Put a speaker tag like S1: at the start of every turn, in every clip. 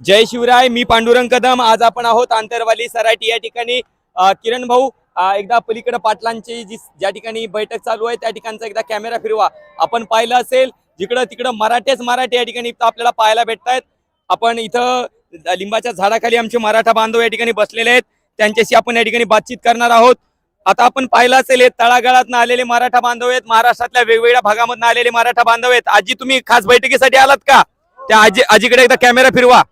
S1: जय शिवराय मी पांडुरंग कदम. आज आपण आहोत आंतरवाली सराटी या ठिकाणी किरण भाऊ एकदा पलीकडे पाटलांची जी ज्या ठिकाणी बैठक चालू आहे त्या ठिकाणचा एकदा कॅमेरा फिरवा. आपण पाहिलं असेल जिकडं तिकडं मराठेच मराठे या ठिकाणी आपल्याला पाहायला भेटतायत. आपण इथं लिंबाच्या झाडाखाली आमचे मराठा बांधव या ठिकाणी बसलेले आहेत. त्यांच्याशी आपण या ठिकाणी बातचीत करणार आहोत. आता आपण पाहिलं असेल हे तळागाळात आलेले मराठा बांधव आहेत. महाराष्ट्रातल्या वेगवेगळ्या भागामधून आलेले मराठा बांधव आहेत. आजी तुम्ही खास बैठकीसाठी आलात का? त्या आजी आजीकडे एकदा कॅमेरा फिरवा.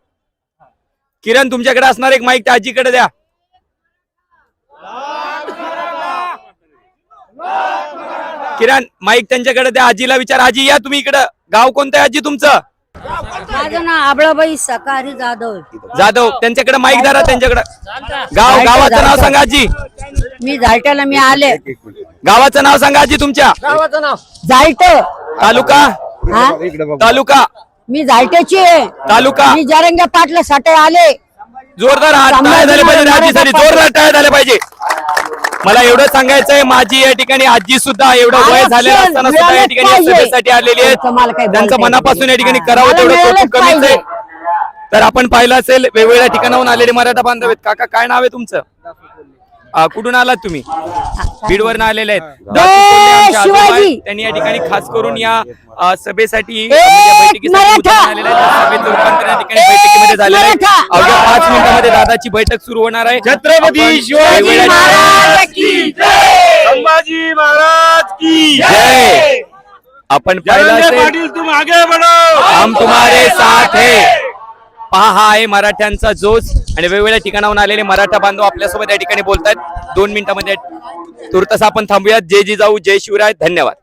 S1: किरण तुमच्याकडे असणार एक माईक त्या आजीकडे द्या. किरण माईक त्यांच्याकडे द्या आजीला विचार. आजी या तुम्ही इकडं. गाव कोणतं आहे आजी तुमचं?
S2: माझं नाव आबळाबाई सकारी जाधव.
S1: जाधव त्यांच्याकडे माईक धरा त्यांच्याकडे. गाव गावाचं नाव सांगा आजी.
S2: मी झालट्याला मी आले.
S1: गावाचं नाव सांगा आजी तुमच्या.
S2: झालट
S1: तालुका?
S2: हा?
S1: तालुका?
S2: मी झालट्याची आहे.
S1: तालुका.
S2: मी जरंग्या पाटला साठी आले.
S1: जोरदार हात टाळ्या झाले पाहिजे आजीसाठी. जोरदार टाळ्या झाल्या पाहिजे. मला एवढं सांगायचंय माझी या ठिकाणी आजी सुद्धा एवढं वय झालेलं असताना सुद्धा या ठिकाणी या सभेसाठी आलेली
S2: काही
S1: आहेत त्यांचं
S2: बोलता येत
S1: मनापासून या ठिकाणी
S2: नाही.
S1: करावं
S2: मला
S1: तेवढं
S2: मिळालंच
S1: कौतुक कमीच आहे.
S2: पाहिजे.
S1: तर आपण पाहिलं असेल वेगवेगळ्या ठिकाणाहून आलेले मराठा बांधव आहेत. काका काय नाव आहे तुमचं? अं, कुठून आलात तुम्ही? आलेले आहेत. दासू कोल्हे आमचे आजोबा आहेत.
S2: शिवाजी.
S1: त्यांनी या ठिकाणी खास करून या अं, सभेसाठी म्हणजे या बैठकीसाठी
S2: मराठा.
S1: उतरून आलेले आहेत. त्या सभेचं रूपांतर या ठिकाणी बैठकीमध्ये झालेलं आहे
S2: मराठा.
S1: अवघ्या पाच मिनिटांमध्ये दादाची बैठक सुरू होणार आहे.
S3: छत्रपती
S1: आपण
S3: शिवाजी
S1: वेगवेगळ्या
S3: महाराज की जय! संभाजी महाराज की
S1: जय! आपण पाहिलं
S3: जयंत
S1: असेल
S3: पाटील तुम आगे बढ़ो!
S1: हम तुम्हारे साथ है। पहा हा आहे मराठ्यांचा जोश. आणि वेगवेगळ्या ठिकाणाहून आलेले मराठा बांधव आपल्यासोबत या ठिकाणी बोलतात दोन मिनिटांमध्ये तुर्तस आपण थांबूयात. जय जिजाऊ जय शिवराय. धन्यवाद.